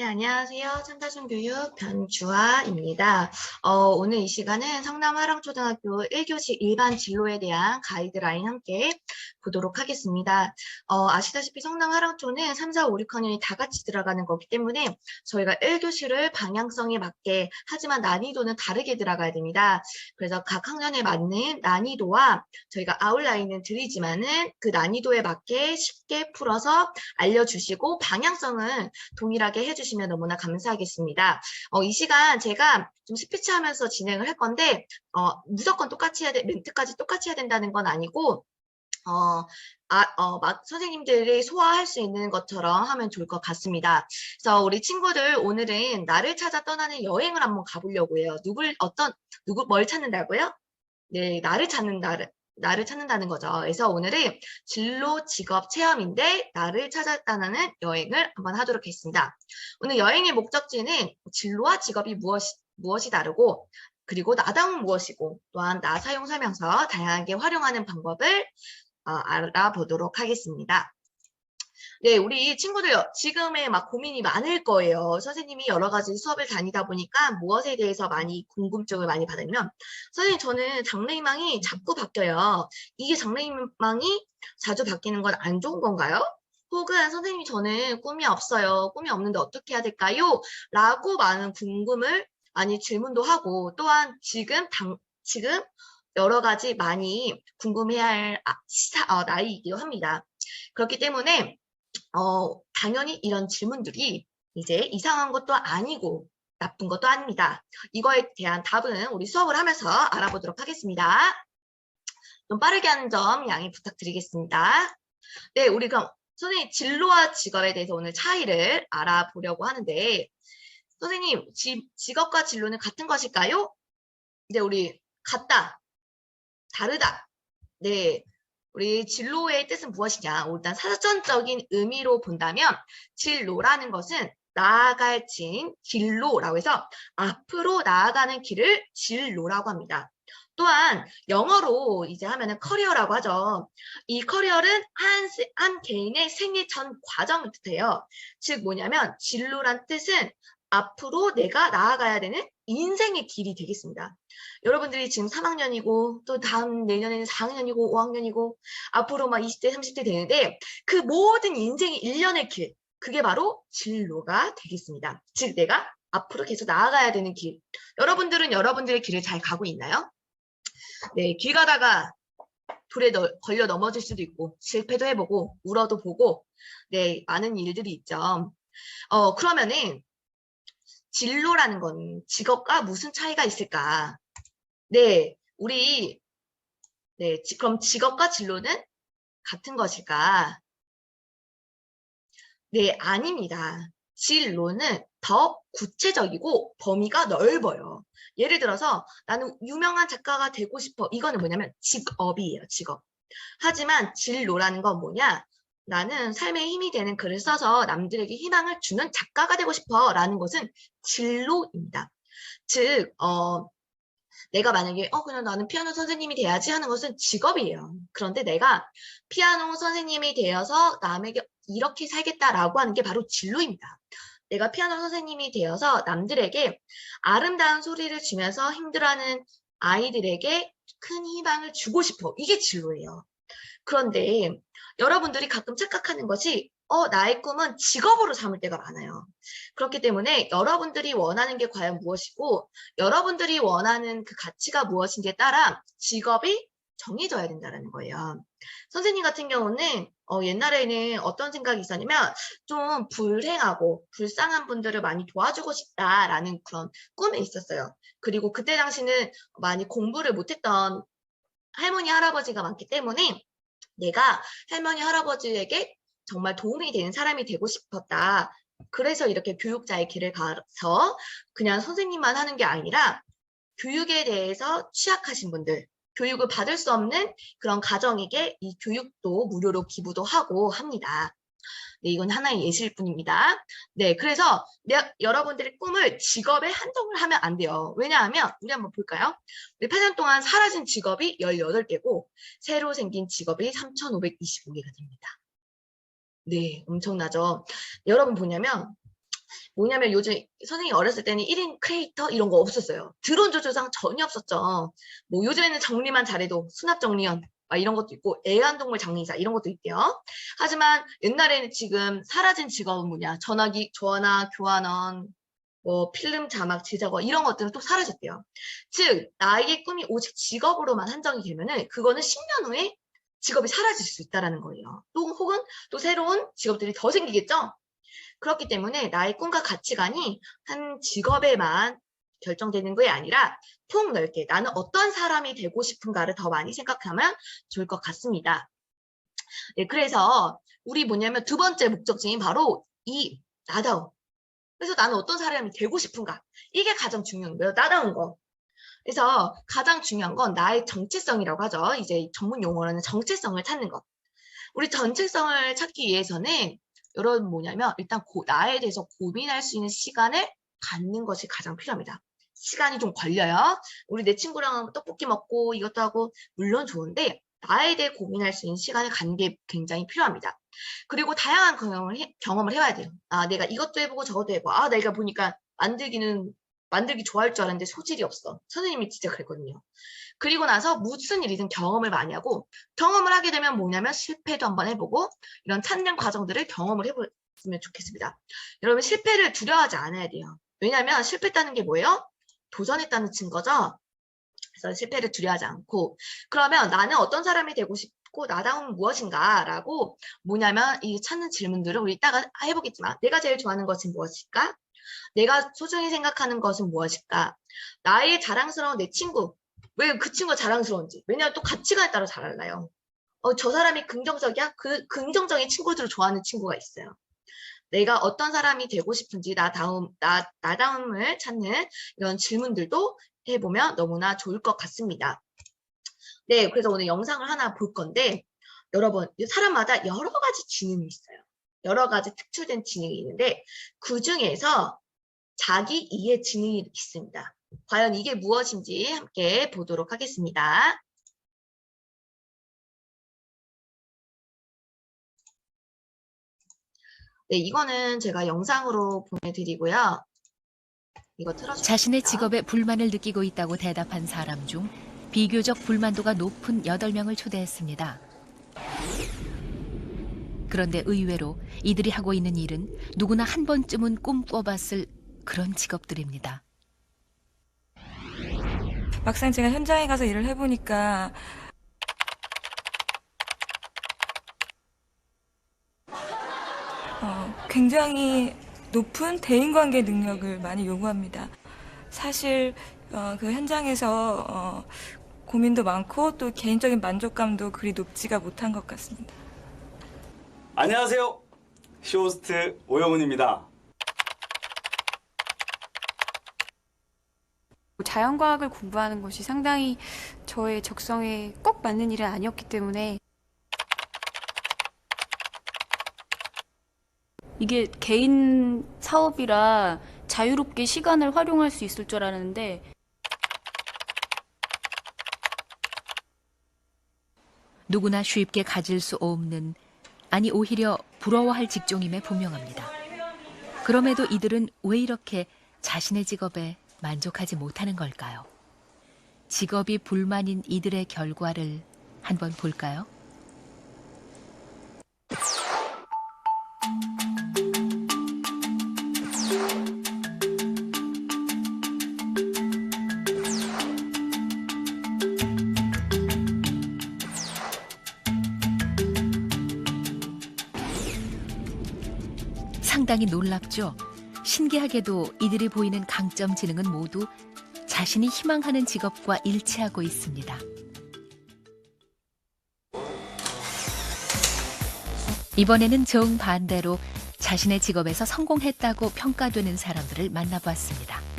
네, 안녕하세요. 참다순 교육 변주아입니다. 어, 오늘 이 시간은 성남 화랑초등학교 1교시 일반 진로에 대한 가이드라인 함께 보도록 하겠습니다. 어, 아시다시피 성남 화랑초는 3, 4, 5, 6학년이 다 같이 들어가는 거기 때문에 저희가 1교시를 방향성에 맞게 하지만 난이도는 다르게 들어가야 됩니다. 그래서 각 학년에 맞는 난이도와 저희가 아웃라인은 드리지만은 그 난이도에 맞게 쉽게 풀어서 알려주시고 방향성은 동일하게 해주시면 너무나 감사하겠습니다. 어, 이 시간 제가 좀 스피치 하면서 진행을 할 건데, 어, 무조건 똑같이 해야 돼, 멘트까지 똑같이 해야 된다는 건 아니고, 어, 아, 어, 막 선생님들이 소화할 수 있는 것처럼 하면 좋을 것 같습니다. 그래서 우리 친구들 오늘은 나를 찾아 떠나는 여행을 한번 가보려고 해요. 누굴, 어떤, 누구, 뭘 찾는다고요? 네, 나를 찾는, 나를, 나를 찾는다는 거죠. 그래서 오늘은 진로 직업 체험인데 나를 찾았다는 여행을 한번 하도록 하겠습니다. 오늘 여행의 목적지는 진로와 직업이 무엇이, 무엇이 다르고 그리고 나다운 무엇이고 또한 나 사용 설명서 다양하게 활용하는 방법을 어, 알아보도록 하겠습니다. 네, 우리 친구들 지금의 막 고민이 많을 거예요. 선생님이 여러 가지 수업을 다니다 보니까 무엇에 대해서 많이 궁금증을 많이 받으면 선생님 저는 장래희망이 자꾸 바뀌어요. 이게 장래희망이 자주 바뀌는 건 안 좋은 건가요? 혹은 선생님이 저는 꿈이 없어요. 꿈이 없는데 어떻게 해야 될까요? 라고 많은 궁금을 많이 질문도 하고 또한 지금 당, 지금 여러 가지 많이 궁금해야 할 아, 시사, 어, 나이이기도 합니다. 그렇기 때문에 어, 당연히 이런 질문들이 이제 이상한 것도 아니고 나쁜 것도 아닙니다. 이거에 대한 답은 우리 수업을 하면서 알아보도록 하겠습니다. 좀 빠르게 하는 점 양해 부탁드리겠습니다. 네, 우리 그럼 선생님 진로와 직업에 대해서 오늘 차이를 알아보려고 하는데 선생님 지, 직업과 진로는 같은 것일까요? 네, 우리 같다, 다르다. 네, 우리 진로의 뜻은 무엇이냐? 일단 사전적인 의미로 본다면 진로라는 것은 나아갈 진, 진로라고 해서 앞으로 나아가는 길을 진로라고 합니다. 또한 영어로 이제 하면은 커리어라고 하죠. 이 커리어는 한, 한 개인의 생애 전 과정을 뜻해요. 즉 뭐냐면 진로란 뜻은 앞으로 내가 나아가야 되는 인생의 길이 되겠습니다. 여러분들이 지금 3학년이고 또 다음 내년에는 4학년이고 5학년이고 앞으로 막 20대 30대 되는데 그 모든 인생의 일련의 길 그게 바로 진로가 되겠습니다. 즉 내가 앞으로 계속 나아가야 되는 길. 여러분들은 여러분들의 길을 잘 가고 있나요? 네, 길 가다가 돌에 너, 걸려 넘어질 수도 있고 실패도 해보고 울어도 보고 네 많은 일들이 있죠. 어 그러면은 진로라는 건 직업과 무슨 차이가 있을까? 네, 우리 네, 지- 그럼 직업과 진로는 같은 것일까? 네, 아닙니다. 진로는 더 구체적이고 범위가 넓어요. 예를 들어서 나는 유명한 작가가 되고 싶어. 이거는 뭐냐면 직업이에요, 직업. 하지만 진로라는 건 뭐냐? 나는 삶에 힘이 되는 글을 써서 남들에게 희망을 주는 작가가 되고 싶어. 라는 것은 진로입니다. 즉, 어, 내가 만약에, 어, 그냥 나는 피아노 선생님이 돼야지 하는 것은 직업이에요. 그런데 내가 피아노 선생님이 되어서 남에게 이렇게 살겠다라고 하는 게 바로 진로입니다. 내가 피아노 선생님이 되어서 남들에게 아름다운 소리를 주면서 힘들어하는 아이들에게 큰 희망을 주고 싶어. 이게 진로예요. 그런데 여러분들이 가끔 착각하는 것이 어, 나의 꿈은 직업으로 삼을 때가 많아요. 그렇기 때문에 여러분들이 원하는 게 과연 무엇이고 여러분들이 원하는 그 가치가 무엇인지에 따라 직업이 정해져야 된다는 거예요. 선생님 같은 경우는 어, 옛날에는 어떤 생각이 있었냐면 좀 불행하고 불쌍한 분들을 많이 도와주고 싶다라는 그런 꿈이 있었어요. 그리고 그때 당시는 많이 공부를 못했던 할머니 할아버지가 많기 때문에 내가 할머니 할아버지에게 정말 도움이 되는 사람이 되고 싶었다. 그래서 이렇게 교육자의 길을 가서 그냥 선생님만 하는 게 아니라 교육에 대해서 취약하신 분들, 교육을 받을 수 없는 그런 가정에게 이 교육도 무료로 기부도 하고 합니다. 네, 이건 하나의 예시일 뿐입니다. 네, 그래서 내, 여러분들의 꿈을 직업에 한정을 하면 안 돼요. 왜냐하면 우리 한번 볼까요? 우리 8년 동안 사라진 직업이 18개고 새로 생긴 직업이 3,525개가 됩니다. 네, 엄청나죠. 여러분 뭐냐면 뭐냐면 요즘 선생님이 어렸을 때는 1인 크리에이터 이런 거 없었어요. 드론 조조상 전혀 없었죠. 뭐 요즘에는 정리만 잘해도 수납 정리원 막 이런 것도 있고 애완동물 장례사 이런 것도 있대요. 하지만 옛날에는 지금 사라진 직업은 뭐냐 전화기 전화 교환원 뭐 필름 자막 제작원 이런 것들은 또 사라졌대요. 즉 나에게 꿈이 오직 직업으로만 한정이 되면은 그거는 10년 후에 직업이 사라질 수 있다라는 거예요. 또 혹은 또 새로운 직업들이 더 생기겠죠. 그렇기 때문에 나의 꿈과 가치관이 한 직업에만 결정되는 게 아니라 폭넓게 나는 어떤 사람이 되고 싶은가를 더 많이 생각하면 좋을 것 같습니다. 네, 그래서 우리 뭐냐면 두 번째 목적지인 바로 이 나다움. 그래서 나는 어떤 사람이 되고 싶은가? 이게 가장 중요한 거예요. 나다운 거. 그래서 가장 중요한 건 나의 정체성이라고 하죠. 이제 전문 용어로는 정체성을 찾는 것. 우리 정체성을 찾기 위해서는 여러분 뭐냐면 일단 고- 나에 대해서 고민할 수 있는 시간을 갖는 것이 가장 필요합니다. 시간이 좀 걸려요. 우리 내 친구랑 떡볶이 먹고 이것도 하고 물론 좋은데 나에 대해 고민할 수 있는 시간을 갖는 게 굉장히 필요합니다. 그리고 다양한 경험을, 해, 경험을 해봐야 돼요. 아, 내가 이것도 해보고 저것도 해보고 아, 내가 보니까 만들기는 만들기 좋아할 줄 알았는데 소질이 없어. 선생님이 진짜 그랬거든요. 그리고 나서 무슨 일이든 경험을 많이 하고 경험을 하게 되면 뭐냐면 실패도 한번 해보고 이런 찾는 과정들을 경험을 해보면 좋겠습니다. 여러분 실패를 두려워하지 않아야 돼요. 왜냐하면 실패했다는 게 뭐예요? 도전했다는 증거죠. 그래서 실패를 두려워하지 않고 그러면 나는 어떤 사람이 되고 싶고 나다운 무엇인가라고 뭐냐면 이 찾는 질문들을 우리 이따가 해보겠지만 내가 제일 좋아하는 것은 무엇일까? 내가 소중히 생각하는 것은 무엇일까? 나의 자랑스러운 내 친구 왜 그 친구가 자랑스러운지 왜냐하면 또 가치관에 따라 잘 달라요. 어, 저 사람이 긍정적이야? 그 긍정적인 친구들을 좋아하는 친구가 있어요. 내가 어떤 사람이 되고 싶은지 나다움 나 나다움을 찾는 이런 질문들도 해보면 너무나 좋을 것 같습니다. 네, 그래서 오늘 영상을 하나 볼 건데 여러분 사람마다 여러 가지 지능이 있어요. 여러 가지 특출된 지능이 있는데 그 중에서 자기 이해 지능이 있습니다. 과연 이게 무엇인지 함께 보도록 하겠습니다. 네, 이거는 제가 영상으로 보내드리고요. 이거 틀어주세요. 자신의 직업에 불만을 느끼고 있다고 대답한 사람 중 비교적 불만도가 높은 8명을 초대했습니다. 그런데 의외로 이들이 하고 있는 일은 누구나 한 번쯤은 꿈꿔봤을 그런 직업들입니다. 막상 제가 현장에 가서 일을 해보니까 어, 굉장히 높은 대인관계 능력을 많이 요구합니다. 사실 어, 그 현장에서 어, 고민도 많고 또 개인적인 만족감도 그리 높지가 못한 것 같습니다. 안녕하세요. 쇼호스트 오영훈입니다. 자연과학을 공부하는 것이 상당히 저의 적성에 꼭 맞는 일은 아니었기 때문에 이게 개인 사업이라 자유롭게 시간을 활용할 수 있을 줄 알았는데 누구나 쉽게 가질 수 없는 아니 오히려 부러워할 직종임에 분명합니다. 그럼에도 이들은 왜 이렇게 자신의 직업에 만족하지 못하는 걸까요? 직업이 불만인 이들의 결과를 한번 볼까요? 상당히 놀랍죠? 신기하게도 이들이 보이는 강점 지능은 모두 자신이 희망하는 직업과 일치하고 있습니다. 이번에는 정반대로 자신의 직업에서 성공했다고 평가되는 사람들을 만나보았습니다.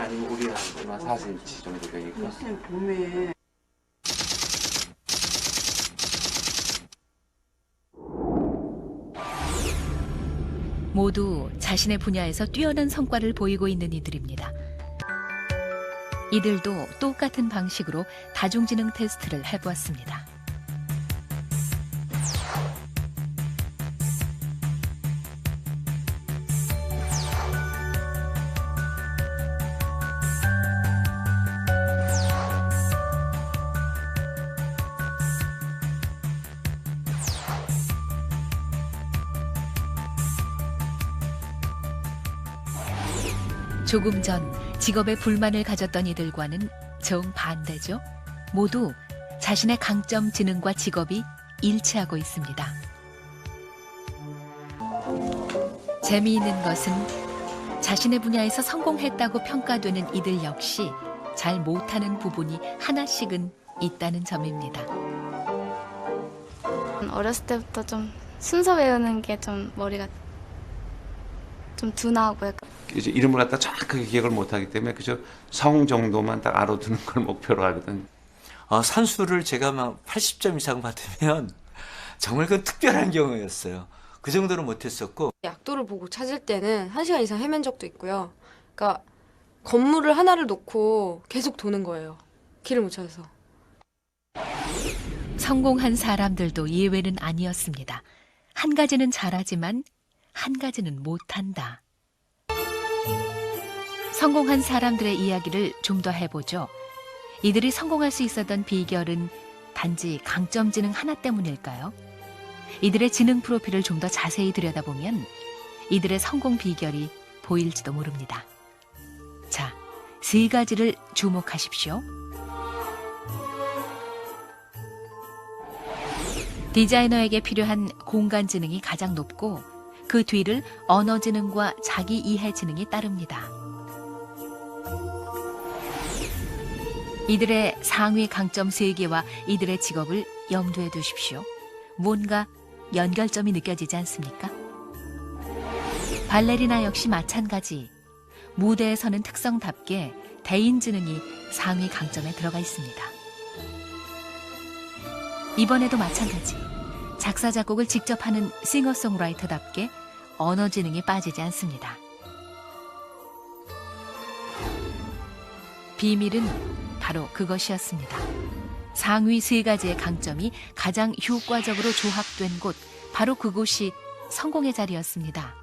아니면 우리 한 얼마 4cm 정도 되니까. 글쎄 봄에 모두 자신의 분야에서 뛰어난 성과를 보이고 있는 이들입니다. 이들도 똑같은 방식으로 다중지능 테스트를 해보았습니다. 조금 전 직업에 불만을 가졌던 이들과는 정반대죠. 모두 자신의 강점 지능과 직업이 일치하고 있습니다. 재미있는 것은 자신의 분야에서 성공했다고 평가되는 이들 역시 잘 못하는 부분이 하나씩은 있다는 점입니다. 어렸을 때부터 좀 순서 외우는 게 좀 머리가 좀 둔하고 약간 이제 이름을 갖다 정확하게 기억을 못하기 때문에 그저 성 정도만 딱 알아두는 걸 목표로 하거든. 어, 산수를 제가 막 80점 이상 받으면 정말 그 특별한 경우였어요. 그 정도는 못했었고 약도를 보고 찾을 때는 한 시간 이상 헤맨 적도 있고요. 그러니까 건물을 하나를 놓고 계속 도는 거예요. 길을 못 찾아서. 성공한 사람들도 예외는 아니었습니다. 한 가지는 잘하지만 한 가지는 못한다. 성공한 사람들의 이야기를 좀 더 해보죠. 이들이 성공할 수 있었던 비결은 단지 강점 지능 하나 때문일까요? 이들의 지능 프로필을 좀 더 자세히 들여다보면 이들의 성공 비결이 보일지도 모릅니다. 자, 세 가지를 주목하십시오. 디자이너에게 필요한 공간 지능이 가장 높고 그 뒤를 언어 지능과 자기 이해 지능이 따릅니다. 이들의 상위 강점 3개와 이들의 직업을 염두에 두십시오. 뭔가 연결점이 느껴지지 않습니까? 발레리나 역시 마찬가지. 무대에 서는 특성답게 대인 지능이 상위 강점에 들어가 있습니다. 이번에도 마찬가지. 작사, 작곡을 직접 하는 싱어송라이터답게 언어 지능이 빠지지 않습니다. 비밀은 바로 그것이었습니다. 상위 세 가지의 강점이 가장 효과적으로 조합된 곳, 바로 그곳이 성공의 자리였습니다.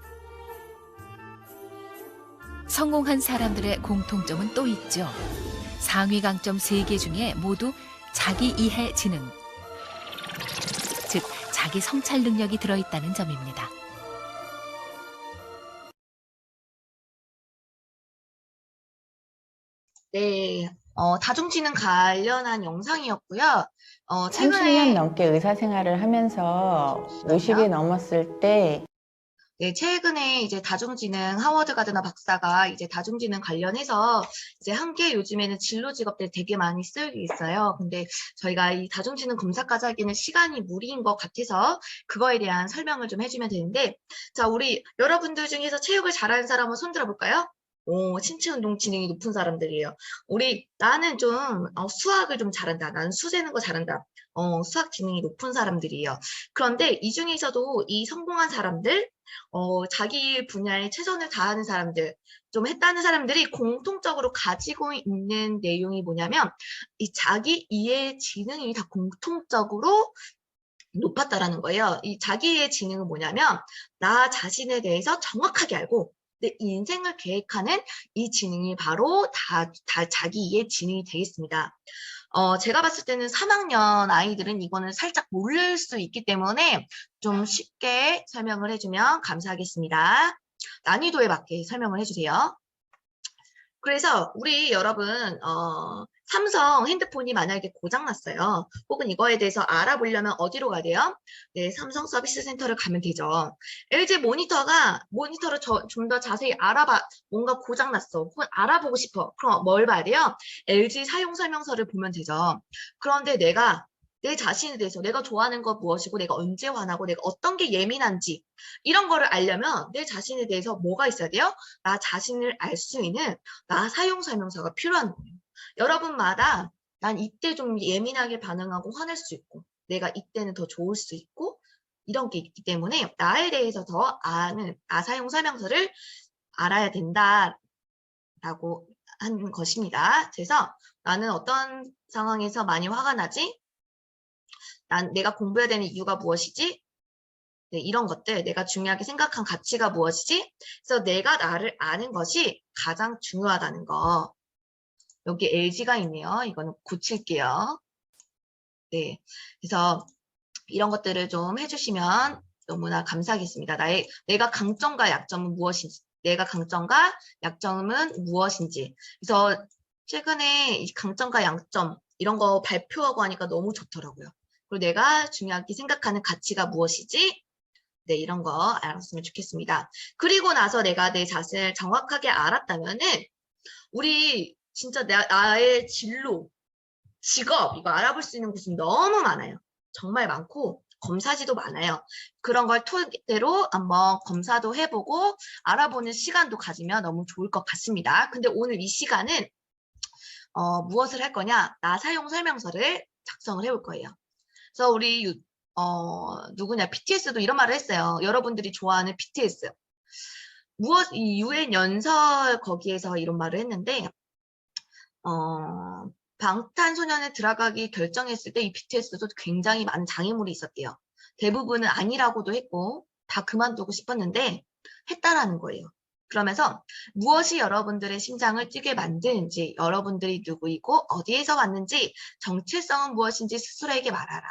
성공한 사람들의 공통점은 또 있죠. 상위 강점 세 개 중에 모두 자기 이해 지능, 즉 자기 성찰 능력이 들어있다는 점입니다. 네, 어, 다중지능 관련한 영상이었고요. 어, 30년 최근에 넘게 의사 생활을 하면서 50이 넘었을 때 네, 최근에 이제 다중지능 하워드 가드너 박사가 이제 다중지능 관련해서 이제 한계 요즘에는 진로 직업들 되게 많이 쓰이고 있어요. 근데 저희가 이 다중지능 검사까지 하기는 시간이 무리인 것 같아서 그거에 대한 설명을 좀 해주면 되는데, 자, 우리 여러분들 중에서 체육을 잘하는 사람 한번 손 들어 볼까요? 오, 신체 운동 지능이 높은 사람들이에요. 우리 나는 좀 어, 수학을 좀 잘한다. 나는 수 재는 거 잘한다. 어, 수학 지능이 높은 사람들이에요. 그런데 이 중에서도 이 성공한 사람들, 어, 자기 분야에 최선을 다하는 사람들, 좀 했다는 사람들이 공통적으로 가지고 있는 내용이 뭐냐면, 이 자기 이해 지능이 다 공통적으로 높았다라는 거예요. 이 자기의 지능은 뭐냐면, 나 자신에 대해서 정확하게 알고, 내 인생을 계획하는 이 지능이 바로 다, 다 자기 이해 지능이 되겠습니다. 어, 제가 봤을 때는 3학년 아이들은 이거는 살짝 모를 수 있기 때문에 좀 쉽게 설명을 해주면 감사하겠습니다. 난이도에 맞게 설명을 해주세요. 그래서 우리 여러분 어, 삼성 핸드폰이 만약에 고장났어요. 혹은 이거에 대해서 알아보려면 어디로 가야 돼요? 네, 삼성 서비스 센터를 가면 되죠. LG 모니터가 모니터를 좀 더 자세히 알아봐 뭔가 고장났어. 혹은 알아보고 싶어. 그럼 뭘 봐야 돼요? LG 사용 설명서를 보면 되죠. 그런데 내가 내 자신에 대해서 내가 좋아하는 것 무엇이고 내가 언제 화나고 내가 어떤 게 예민한지 이런 거를 알려면 내 자신에 대해서 뭐가 있어야 돼요? 나 자신을 알 수 있는 나 사용 설명서가 필요한 거예요. 여러분마다 난 이때 좀 예민하게 반응하고 화낼 수 있고 내가 이때는 더 좋을 수 있고 이런 게 있기 때문에 나에 대해서 더 아는 나 사용 설명서를 알아야 된다라고 한 것입니다. 그래서 나는 어떤 상황에서 많이 화가 나지? 난 내가 공부해야 되는 이유가 무엇이지? 네, 이런 것들, 내가 중요하게 생각한 가치가 무엇이지? 그래서 내가 나를 아는 것이 가장 중요하다는 거. 여기 LG가 있네요. 이거는 고칠게요. 네. 그래서 이런 것들을 좀 해주시면 너무나 감사하겠습니다. 나의, 내가 강점과 약점은 무엇인지, 내가 강점과 약점은 무엇인지. 그래서 최근에 이 강점과 양점, 이런 거 발표하고 하니까 너무 좋더라고요. 그리고 내가 중요하게 생각하는 가치가 무엇이지? 네, 이런 거 알았으면 좋겠습니다. 그리고 나서 내가 내 자신을 정확하게 알았다면은, 우리 진짜 나, 나의 진로, 직업, 이거 알아볼 수 있는 곳이 너무 많아요. 정말 많고, 검사지도 많아요. 그런 걸 토대로 한번 검사도 해보고, 알아보는 시간도 가지면 너무 좋을 것 같습니다. 근데 오늘 이 시간은, 어, 무엇을 할 거냐? 나 사용 설명서를 작성을 해볼 거예요. 그래서 우리 유- 어, 누구냐, BTS도 이런 말을 했어요. 여러분들이 좋아하는 BTS. 무엇, 이 유엔 연설 거기에서 이런 말을 했는데, 어, 방탄소년에 들어가기 결정했을 때 이 BTS도 굉장히 많은 장애물이 있었대요. 대부분은 아니라고도 했고, 다 그만두고 싶었는데, 했다라는 거예요. 그러면서 무엇이 여러분들의 심장을 뛰게 만드는지, 여러분들이 누구이고 어디에서 왔는지, 정체성은 무엇인지 스스로에게 말하라.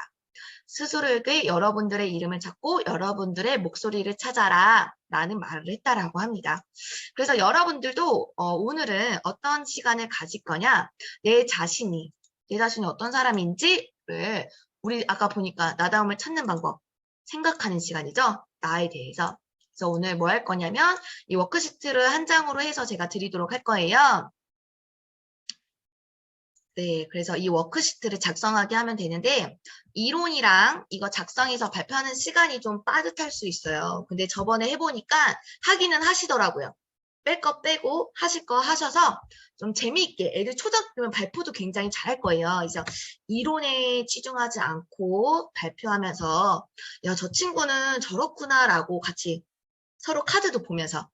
스스로에게 여러분들의 이름을 찾고 여러분들의 목소리를 찾아라 라는 말을 했다라고 합니다. 그래서 여러분들도 어, 오늘은 어떤 시간을 가질 거냐 내 자신이 내 자신이 어떤 사람인지를 우리 아까 보니까 나다움을 찾는 방법 생각하는 시간이죠. 나에 대해서. 그래서 오늘 뭐 할 거냐면 이 워크시트를 한 장으로 해서 제가 드리도록 할 거예요. 네, 그래서 이 워크시트를 작성하게 하면 되는데 이론이랑 이거 작성해서 발표하는 시간이 좀 빠듯할 수 있어요. 근데 저번에 해보니까 하기는 하시더라고요. 뺄 거 빼고 하실 거 하셔서 좀 재미있게 애들 초등학교면 발표도 굉장히 잘할 거예요. 그래서 이론에 치중하지 않고 발표하면서 야, 저 친구는 저렇구나 라고 같이 서로 카드도 보면서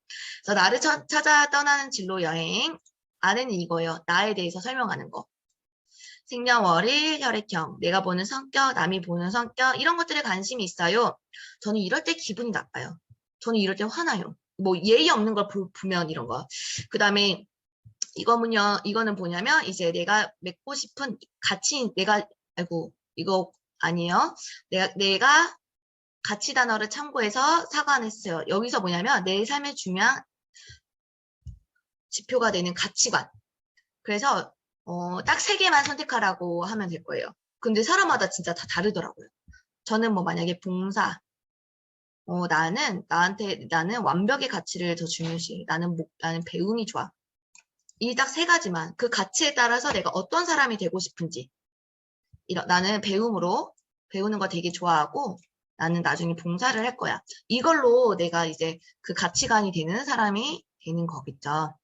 나를 쳐- 찾아 떠나는 진로 여행 안에는 이거예요. 나에 대해서 설명하는 거. 생년월일, 혈액형, 내가 보는 성격, 남이 보는 성격 이런 것들에 관심이 있어요. 저는 이럴 때 기분이 나빠요. 저는 이럴 때 화나요. 뭐 예의 없는 걸 보, 면 이런 거. 그 다음에 이거는요, 이거는 뭐냐면 이제 내가 맺고 싶은 가치, 내가 아이고 이거 아니에요. 내가 내가 가치 단어를 참고해서 사관했어요. 여기서 뭐냐면 내 삶의 중요한 지표가 되는 가치관. 그래서 어, 딱 세 개만 선택하라고 하면 될 거예요. 근데 사람마다 진짜 다 다르더라고요. 저는 뭐 만약에 봉사, 어, 나는, 나한테, 나는 완벽의 가치를 더 중요시. 나는 목, 나는 배움이 좋아. 이 딱 세 가지만. 그 가치에 따라서 내가 어떤 사람이 되고 싶은지. 이런, 나는 배움으로, 배우는 거 되게 좋아하고, 나는 나중에 봉사를 할 거야. 이걸로 내가 이제 그 가치관이 되는 사람이 되는 거겠죠.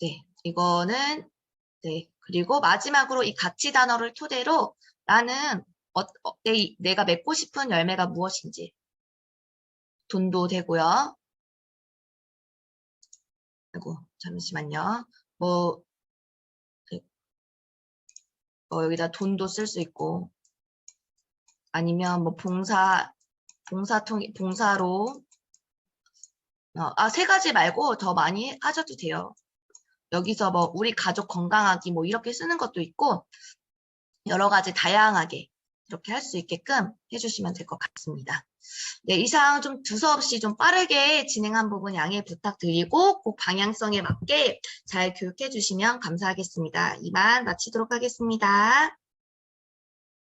네, 이거는, 네. 그리고 마지막으로 이 가치 단어를 토대로 나는 어, 어, 내, 내가 맺고 싶은 열매가 무엇인지. 돈도 되고요. 아이고, 잠시만요. 뭐, 네. 뭐 여기다 돈도 쓸 수 있고, 아니면 뭐 봉사, 봉사통, 봉사로, 어, 아, 세 가지 말고 더 많이 하셔도 돼요. 여기서 뭐 우리 가족 건강하기 뭐 이렇게 쓰는 것도 있고, 여러 가지 다양하게 이렇게 할 수 있게끔 해주시면 될 것 같습니다. 네, 이상 좀 두서없이 좀 빠르게 진행한 부분 양해 부탁드리고 꼭 방향성에 맞게 잘 교육해 주시면 감사하겠습니다. 이만 마치도록 하겠습니다.